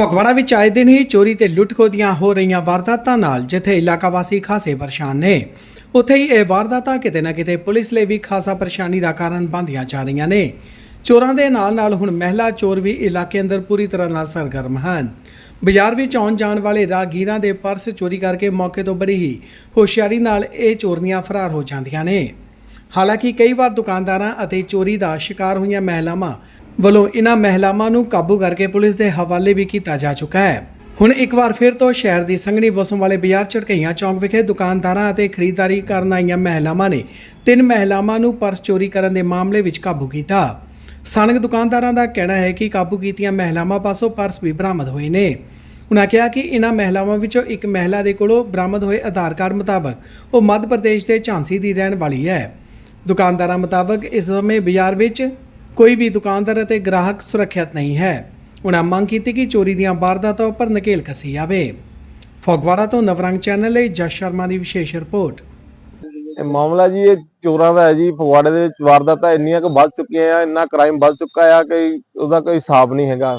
ਫਗਵਾੜਾ ਵਿੱਚ ਆਏ ਦਿਨ ਹੀ ਚੋਰੀ ਤੇ ਲੁੱਟ-ਖੋਹ ਦੀਆਂ ਹੋ ਰਹੀਆਂ ਵਾਰਦਾਤਾਂ ਨਾਲ ਜਿੱਥੇ ਇਲਾਕਾ ਵਾਸੀ ਖਾਸੇ ਪਰੇਸ਼ਾਨ ਨੇ। ਉੱਥੇ ਹੀ ਇਹ ਵਾਰਦਾਤਾਂ ਕਿਤੇ ਨਾ ਕਿਤੇ ਪੁਲਿਸ ਲਈ ਵੀ ਖਾਸਾ ਪਰੇਸ਼ਾਨੀ ਦਾ ਕਾਰਨ ਬਣਦੀਆਂ ਜਾ ਰਹੀਆਂ ਨੇ। ਚੋਰਾਂ ਦੇ ਨਾਲ-ਨਾਲ ਹੁਣ ਮਹਿਲਾ ਚੋਰ ਵੀ ਇਲਾਕੇ ਅੰਦਰ ਪੂਰੀ ਤਰ੍ਹਾਂ ਨਾਲ ਸਰਗਰਮ ਹਨ। ਬਾਜ਼ਾਰ ਵਿੱਚ ਆਉਣ ਜਾਣ ਵਾਲੇ ਰਾਹਗੀਰਾਂ ਦੇ ਪਰਸ ਚੋਰੀ ਕਰਕੇ ਮੌਕੇ ਤੋਂ ਬੜੀ ਹੀ ਹੋਸ਼ਿਆਰੀ ਨਾਲ ਇਹ ਚੋਰੀਆਂ ਫਰਾਰ ਹੋ ਜਾਂਦੀਆਂ ਨੇ। ਹਾਲਾਂਕਿ ਕਈ ਵਾਰ ਦੁਕਾਨਦਾਰਾਂ ਅਤੇ ਚੋਰੀ ਦਾ ਸ਼ਿਕਾਰ ਹੋਈਆਂ ਮਹਿਲਾਵਾਂ ਵੱਲੋਂ ਇਹਨਾਂ ਮਹਿਲਾਵਾਂ ਨੂੰ ਕਾਬੂ ਕਰਕੇ ਪੁਲਿਸ ਦੇ ਹਵਾਲੇ ਵੀ ਕੀਤਾ ਜਾ ਚੁੱਕਾ ਹੈ। ਹੁਣ ਇੱਕ ਵਾਰ ਫਿਰ ਤੋਂ ਸ਼ਹਿਰ ਦੀ ਸੰਘਣੀ ਵਸੋਂ ਵਾਲੇ ਬਾਜ਼ਾਰ ਝੜਕਈਆਂ ਚੌਂਕ ਵਿਖੇ ਦੁਕਾਨਦਾਰਾਂ ਅਤੇ ਖਰੀਦਦਾਰੀ ਕਰਨ ਆਈਆਂ ਮਹਿਲਾਵਾਂ ਨੇ ਤਿੰਨ ਮਹਿਲਾਵਾਂ ਨੂੰ ਪਰਸ ਚੋਰੀ ਕਰਨ ਦੇ ਮਾਮਲੇ ਵਿੱਚ ਕਾਬੂ ਕੀਤਾ। ਸਥਾਨਕ ਦੁਕਾਨਦਾਰਾਂ ਦਾ ਕਹਿਣਾ ਹੈ ਕਿ ਕਾਬੂ ਕੀਤੀਆਂ ਮਹਿਲਾਵਾਂ ਪਾਸੋਂ ਪਰਸ ਵੀ ਬਰਾਮਦ ਹੋਏ ਨੇ। ਉਨ੍ਹਾਂ ਕਿਹਾ ਕਿ ਇਨ੍ਹਾਂ ਮਹਿਲਾਵਾਂ ਵਿੱਚੋਂ ਇੱਕ ਮਹਿਲਾ ਦੇ ਕੋਲੋਂ ਬਰਾਮਦ ਹੋਏ ਆਧਾਰ ਕਾਰਡ ਮੁਤਾਬਕ ਉਹ ਮੱਧ ਪ੍ਰਦੇਸ਼ ਦੇ ਝਾਂਸੀ ਦੀ ਰਹਿਣ ਵਾਲੀ ਹੈ। ਦੁਕਾਨਦਾਰਾਂ ਮੁਤਾਬਕ ਇਸ ਸਮੇਂ ਬਾਜ਼ਾਰ ਵਿੱਚ ਕੋਈ ਵੀ ਦੁਕਾਨਦਾਰ ਅਤੇ ਗ੍ਰਾਹਕ ਸੁਰੱਖਿਅਤ ਨਹੀਂ ਹੈ। ਉਨ੍ਹਾਂ ਮੰਗ ਕੀਤੀ ਕਿ ਚੋਰੀ ਦੀਆਂ ਵਾਰਦਾਤਾਂ ਉੱਪਰ ਨਕੇਲ ਕੱਸੀ ਜਾਵੇ। ਫਗਵਾੜਾ ਤੋਂ ਨਵਰੰਗ ਚੈਨਲ ਲਈ ਜਸ ਸ਼ਰਮਾ ਦੀ ਵਿਸ਼ੇਸ਼ ਰਿਪੋਰਟ। ਇਹ ਮਾਮਲਾ ਜੀ, ਇਹ ਚੋਰਾਂ ਦਾ ਹੈ ਜੀ। ਫਗਵਾੜੇ ਦੇ ਵਿੱਚ ਵਾਰਦਾਤਾਂ ਇੰਨੀਆਂ ਕੁ ਵੱਧ ਚੁੱਕੀਆਂ ਆ, ਇੰਨਾ ਕ੍ਰਾਈਮ ਵੱਧ ਚੁੱਕਾ ਆ ਕਿ ਉਹਦਾ ਕੋਈ ਹਿਸਾਬ ਨਹੀਂ ਹੈਗਾ।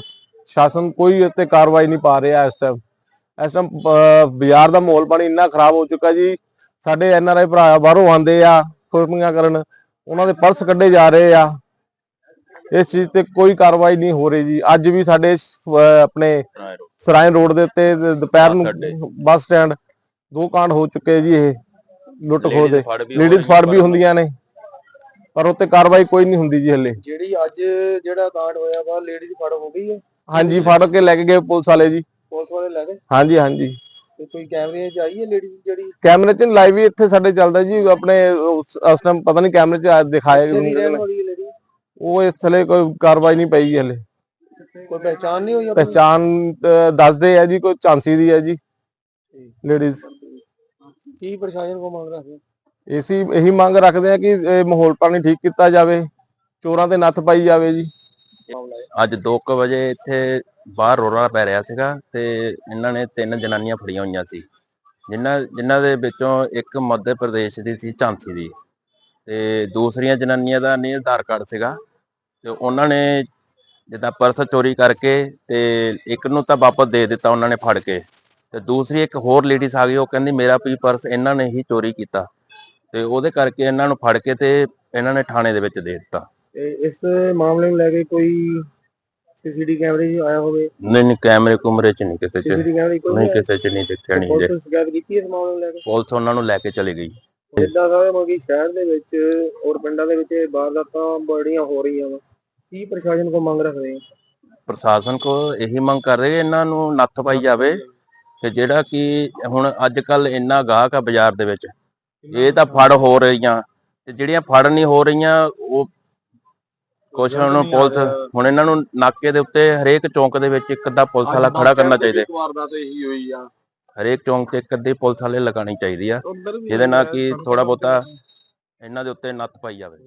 ਸ਼ਾਸਨ ਕੋਈ ਉੱਤੇ ਕਾਰਵਾਈ ਨਹੀਂ ਪਾ ਰਿਹਾ ਇਸ ਟਾਈਮ ਇਸ ਟਾਈਮ ਬਾਜ਼ਾਰ ਦਾ ਮਾਹੌਲ ਪਾਣੀ ਇੰਨਾ ਖਰਾਬ ਹੋ ਚੁੱਕਾ ਜੀ। ਸਾਡੇ ਐਨ ਭਰਾ ਬਾਹਰੋਂ ਆਉਂਦੇ ਆ। ਸ਼ੋਪਿੰਗਾਂ ਕਰਨ ਉਹਨਾਂ ਦੇ ਪਰਸ ਕੱਢੇ ਜਾ ਰਹੇ ਆ। ਇਸ ਚੀਜ਼ ਤੇ ਕੋਈ ਕਾਰਵਾਈ ਨਹੀਂ ਹੋ ਰਹੀ ਜੀ। ਅੱਜ ਵੀ ਸਾਡੇ ਆਪਣੇ ਸਰਾਇਨ ਰੋਡ ਦੇ ਉੱਤੇ ਦੁਪਹਿਰ ਨੂੰ ਬੱਸ ਸਟੈਂਡ ਦੋ ਕਾਂਡ ਹੋ ਚੁੱਕੇ ਜੀ ਇਹ ਲੁੱਟ ਖੋਹ ਦੇ। ਲੇਡੀਜ਼ ਫੜ ਵੀ ਹੁੰਦੀਆਂ ਨੇ। ਪਰ ਉੱਤੇ ਕਾਰਵਾਈ ਕੋਈ ਨਹੀਂ ਹੁੰਦੀ ਜੀ ਹੱਲੇ। ਜਿਹੜੀ ਅੱਜ ਜਿਹੜਾ ਕਾਂਡ ਹੋਇਆ ਵਾ ਲੇਡੀਜ਼ ਫੜ ਹੋ ਗਈ ਹੈ? ਹਾਂਜੀ ਫੜ ਕੇ ਲੈ ਕੇ ਗਏ ਪੁਲਿਸ ਵਾਲੇ ਜੀ। ਪੁਲਿਸ ਵਾਲੇ ਲੈ ਗਏ? ਹਾਂਜੀ ਹਾਂਜੀ। ਤੇ ਕੋਈ ਕੈਮਰੇ 'ਚ ਆਈ ਹੈ ਲੇਡੀਜ਼ ਜਿਹੜੀ? ਕੈਮਰੇ 'ਚ ਲਾਈਵ ਹੀ ਇੱਥੇ ਸਾਡੇ ਚੱਲਦਾ ਜੀ ਆਪਣੇ ਉਸ ਉਸ ਟਾਈਮ ਪਤਾ ਨਹੀਂ ਕੈਮਰੇ 'ਚ ਦਿਖਾਇਆ ਕਿ ਰਹਿਣ ਨਹੀਂ। ਵਾਲੀ ਹੈ ਲੇਡੀ? ਉਹ ਇਸ ਥਲੇ ਕੋਈ ਕਾਰਵਾਈ ਨਹੀਂ ਪਈ ਜੀ ਹਲੇ। ਕੋਈ ਪਹਿਚਾਨ ਨਹੀਂ ਹੋਈ ਆਪਣੀ? ਪਹਿਚਾਨ ਅਹ, ਦੱਸਦੇ ਆ ਜੀ ਕੋਈ ਝਾਂਸੀ ਦੀ ਹੈ ਜੀ ਲੇਡੀਜ਼। ਕੀ ਪ੍ਰਸ਼ਾਸਨ ਕੋ ਮੰਗ ਰੱਖਦੇ ਏਸੀ ਇਹੀ ਮੰਗ ਰੱਖਦੇ ਆ ਕਿ ਇਹ ਮਾਹੌਲ ਪਾਣੀ ਠੀਕ ਕੀਤਾ ਜਾਵੇ ਚੋਰਾਂ ਤੇ ਨੱਥ ਪਾਈ ਜਾਵੇ ਜੀ। ਮਾਮਲਾ ਹੈ ਅੱਜ 2:00 ਵਜੇ ਇੱਥੇ ਬਾਹਰ ਰੋਲਾ ਪੈ ਰਿਹਾ ਸੀਗਾ ਤੇ ਇਹਨਾਂ ਨੇ ਤਿੰਨ ਜਨਾਨੀਆਂ ਫੜੀਆਂ ਹੋਈਆਂ ਸੀ। ਜਿਨ੍ਹਾਂ ਜਿਨ੍ਹਾਂ ਦੇ ਵਿੱਚੋਂ ਇੱਕ ਮੱਧ ਪ੍ਰਦੇਸ਼ ਦੀ ਸੀ, ਝਾਂਸੀ ਦੀ। ਤੇ ਦੂਸਰੀਆਂ ਜਨਾਨੀਆਂ ਦਾ ਨਹੀਂ, ਆਧਾਰ ਕਾਰਡ ਸੀਗਾ। ਤੇ ਉਹਨਾਂ ਨੇ ਜਿੱਦਾਂ ਪਰਸ ਚੋਰੀ ਕਰਕੇ ਤੇ ਇੱਕ ਨੂੰ ਤਾਂ ਵਾਪਸ ਦੇ ਦਿੱਤਾ ਉਹਨਾਂ ਨੇ ਫੜ ਕੇ। ਤੇ ਦੂਸਰੀ ਇੱਕ ਹੋਰ ਲੇਡੀਜ਼ ਆ ਗਈ, ਉਹ ਕਹਿੰਦੀ, ਮੇਰਾ ਵੀ ਪਰਸ ਇਹਨਾਂ ਨੇ ਹੀ ਚੋਰੀ ਕੀਤਾ। ਤੇ ਉਹਦੇ ਕਰਕੇ ਇਹਨਾਂ ਨੂੰ ਫੜ ਕੇ ਤੇ ਇਹਨਾਂ ਨੇ ਥਾਣੇ ਦੇ ਵਿੱਚ ਦੇ ਦਿੱਤਾ। ਤੇ ਇਸ ਮਾਮਲੇ ਨੂੰ ਲੈ ਕੇ ਕੋਈ ਸੀਸੀਟੀ ਕੈਮਰੇ 'ਚ ਆਇਆ ਹੋਵੇ। ਨਹੀਂ ਨਹੀਂ ਕੈਮਰੇ ਕੁਮਰੇ ਚ ਨਹੀਂ ਕਿਸੇ ਚ ਸੀਸੀਟੀ ਕੈਮਰੇ ਕੋਈ ਨਹੀਂ ਕਿਸੇ ਚ ਨਹੀਂ ਦੇਖਿਆ ਨਹੀਂ ਜੇ ਪੁਲਿਸ ਸ਼ਿਕਾਇਤ ਕੀਤੀ ਇਸ ਮਾਮਲੇ ਨੂੰ ਲੈ ਕੇ? ਪੁਲਿਸ ਉਹਨਾਂ ਨੂੰ ਲੈ ਕੇ ਚਲੀ ਗਈ। ਜਿੱਦਾਂ ਸਾਹਿਬ ਮਗੀ ਸ਼ਹਿਰ ਦੇ ਵਿੱਚ ਔਰ ਪਿੰਡਾਂ ਦੇ ਵਿੱਚ ਵਾਰਦਾਤਾਂ ਬੜੀਆਂ ਹੋ ਰਹੀਆਂ ਵਾ। ਕੀ ਪ੍ਰਸ਼ਾਸਨ ਕੋ ਮੰਗ ਰੱਖਦੇ ਆ ਪ੍ਰਸ਼ਾਸਨ ਕੋ ਇਹੀ ਮੰਗ ਕਰ ਰਹੇ ਇਹਨਾਂ ਨੂੰ ਨੱਥ ਪਾਈ ਜਾਵੇ ਤੇ ਜਿਹੜਾ ਕਿ ਹੁਣ ਅੱਜ ਕੱਲ ਇੰਨਾ ਗਾਹਕ ਆ ਬਾਜ਼ਾਰ ਦੇ ਵਿੱਚ ਇਹ ਤਾਂ ਫੜ ਹੋ ਰਹੀਆਂ। ਤੇ ਜਿਹੜੀਆਂ ਫੜ ਨਹੀਂ ਹੋ ਰਹੀਆਂ ਉਹ ਕੁਛ ਨੂੰ ਪੁਲਿਸ ਹੁਣ ਇਹਨਾਂ ਨੂੰ ਨਾਕੇ ਦੇ ਉੱਤੇ ਹਰੇਕ ਚੌਂਕ ਦੇ ਵਿੱਚ ਇੱਕ ਅੱਧਾ ਪੁਲਿਸ ਵਾਲਾ ਖੜਾ ਕਰਨਾ ਚਾਹੀਦਾ। ਵਾਰਦਾਤ ਇਹੀ ਹੋਈ ਆ। ਹਰੇਕ ਚੌਂਕ ਤੇ ਇੱਕ ਅੱਧੀ ਪੁਲਿਸ ਵਾਲੇ ਲਗਾਉਣੀ ਚਾਹੀਦੀ ਆ ਜਿਹਦੇ ਨਾਲ ਕਿ ਥੋੜਾ ਬਹੁਤਾ ਇਹਨਾਂ ਦੇ ਉੱਤੇ ਨੱਥ ਪਾਈ ਜਾਵੇ।